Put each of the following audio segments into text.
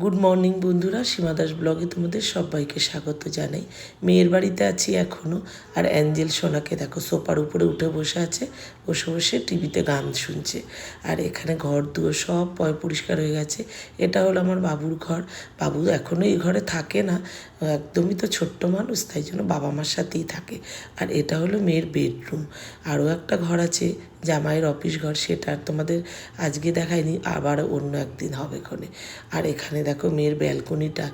Good morning বন্ধুরা। সীমা দাস ব্লগে তোমাদের সবাইকে স্বাগত জানাই। মেয়ের বাড়িতে আছি এখনও আর অ্যাঞ্জেল সোনাকে দেখো, সোফার উপরে উঠে বসে আছে। বসে বসে টিভিতে গান শুনছে। আর এখানে ঘর দুয়ার সব পয় পরিষ্কার হয়ে গেছে। এটা হলো আমার বাবুর ঘর। বাবু এখনও এই ঘরে থাকে না। একদমই তো ছোট্ট মানুষ, তাই জন্য বাবা মার সাথেই থাকে। আর এটা হলো মেয়ের বেডরুম আরও একটা ঘর আছে জামাইয়ের অফিস ঘর সেটা আর তোমাদের আজকে দেখায়নি, আবার অন্য একদিন হবে ক্ষণে আর এখানে দেখো মেয়ের ব্যালকনিটা,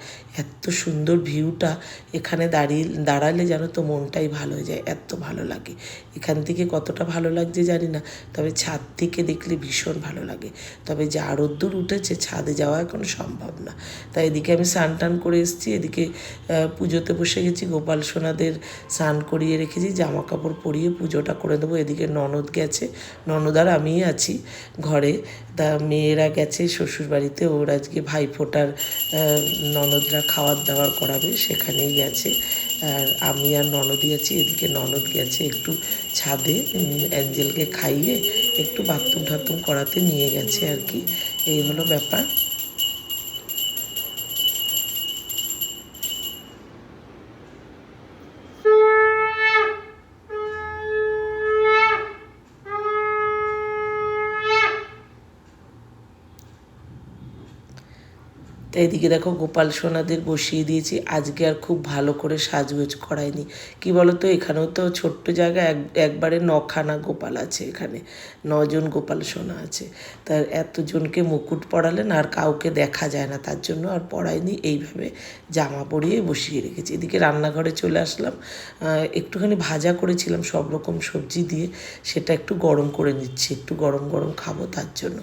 এত সুন্দর ভিউটা। এখানে দাঁড়িয়ে, দাঁড়ালে যেন তো মনটাই ভালো হয়ে যায়, এত ভালো লাগে। এখান থেকে কতটা ভালো লাগছে জানি না, তবে ছাদ থেকে দেখলে ভীষণ ভালো লাগে। তবে যা রোদ্দুর উঠেছে, ছাদে যাওয়া এখন সম্ভব না। তাই এদিকে আমি স্নান টান করে এসেছি, এদিকে পুজোতে বসে গেছি, গোপাল সোনাদের স্নান করিয়ে রেখেছি জামা কাপড় পরিয়ে পুজোটা করে দেবো। এদিকে ননদ গেছে ননদ আমি আছি ঘরে। তা মেয়েরা গেছে শ্বশুরবাড়িতে, ওর আজকে ভাইফোঁটার ননদরা খাওয়ার দাওয়ার করাবে, সেখানেই গেছে। আর আমি আর ননদই আছি, এদিকে ননদ গেছে একটু ছাদে অ্যাঞ্জেলকে খাইয়ে একটু বাথরুম ঠাথরুম করাতে নিয়ে গেছে আর কি। এই হলো ব্যাপার। তো এদিকে দেখো গোপাল সোনাদের বসিয়ে দিয়েছি। আজকে আর খুব ভালো করে সাজগোজ করায়নি কি বলতো? এখানেও তো ছোট্ট জায়গা, এক, একবারে নখানা গোপাল আছে এখানে। নজন গোপাল সোনা আছে। তার এতজনকে মুকুট পড়ালেন আর কাউকে দেখা যায় না। তার জন্য আর পরায়নি এইভাবে জামা পরিয়ে বসিয়ে রেখেছি। এদিকে রান্নাঘরে চলে আসলাম। একটুখানি ভাজা করেছিলাম সব রকম সবজি দিয়ে। সেটা একটু গরম করে নিচ্ছি। একটু গরম গরম খাব তার জন্য।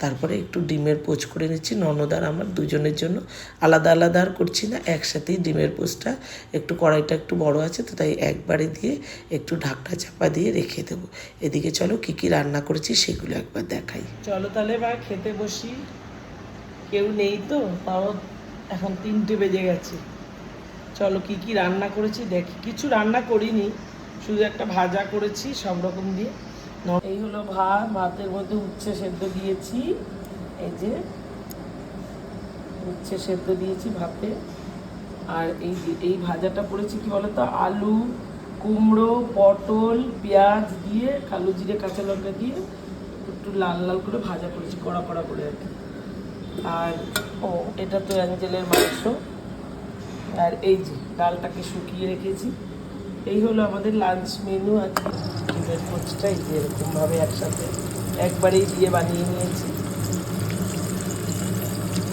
তারপরে একটু ডিমের পোচ করে নিচ্ছি। ননদার আমার দুজনের জন্য। আলাদা আলাদা আর করছি না, একসাথেই ডিমের পোস্টটা। একটু কড়াইটা একটু বড় আছে তো তাই একবারে দিয়ে একটু ঢাকটা চাপা দিয়ে রেখে দেবো। এদিকে চলো কী কী রান্না করেছি সেগুলো একবার দেখাই। চলো তাহলে এবার খেতে বসি। কেউ নেই তো, তাও এখন তিনটে বেজে গেছে। চলো কি কি রান্না করেছি দেখি। কিছু রান্না করিনি, শুধু একটা ভাজা করেছি সব রকম দিয়ে। এই হলো ভাত, ভাতের মধ্যে উচ্ছে সেদ্ধ দিয়েছি। এই যে উচ্ছে সেদ্ধ দিয়েছি ভাতে। আর এই এই ভাজাটা করেছি কি বলতো? আলু কুমড়ো পটল পেঁয়াজ দিয়ে কালো জিরে কাঁচা লঙ্কা দিয়ে একটু লাল লাল করে ভাজা করেছি কড়া কড়া করে আর কি। আর ও। এটা তো অ্যাঞ্জেলের মাংস। আর এই যে ডালটাকে শুকিয়ে রেখেছি। এই হলো আমাদের লাঞ্চ মেনু আজকে। ডিমের পোচটা এই যে এরকমভাবে একসাথে একবারেই দিয়ে বানিয়ে নিয়েছি।